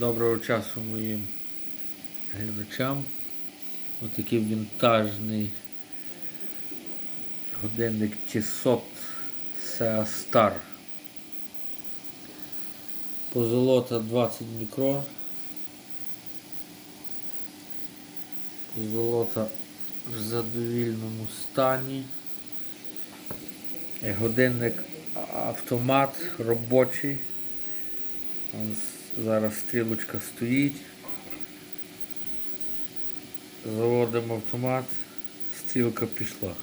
Доброго часу моїм глядачам. Отакий вінтажний годинник Tissot Sea Star. Позолота 20 мікрон. Позолота в задовільному стані. Годинник автомат робочий. Зараз стрілочка стоїть. Заводимо автомат, стрілка пішла.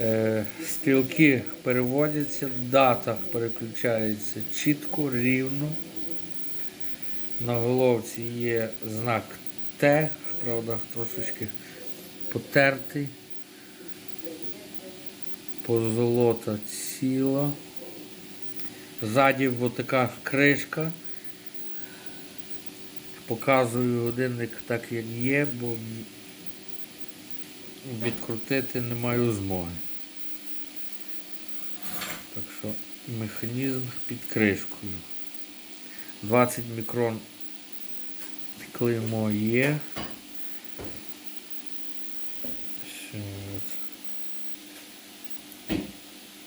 Е, Стрілки переводяться, дата переключається чітко, рівно. На головці є знак Т, правда, трошечки потертий. Позолота ціла. Ззаді така кришка. Показую годинник так, як є, бо відкрутити не маю змоги. Так що механізм під кришкою. 20 мікрон клеймо є.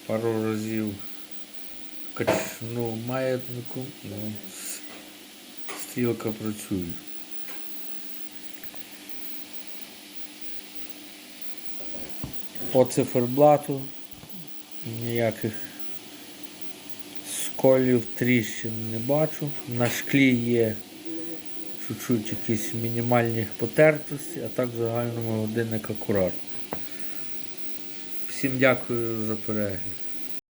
Пару разів качнув маятнику, ну, стрілка працює. По циферблату ніяких сколів, тріщин не бачу. На шклі є чуть-чуть якісь мінімальні потертості, а так в загальному годинник акуратно. Всім дякую за перегляд.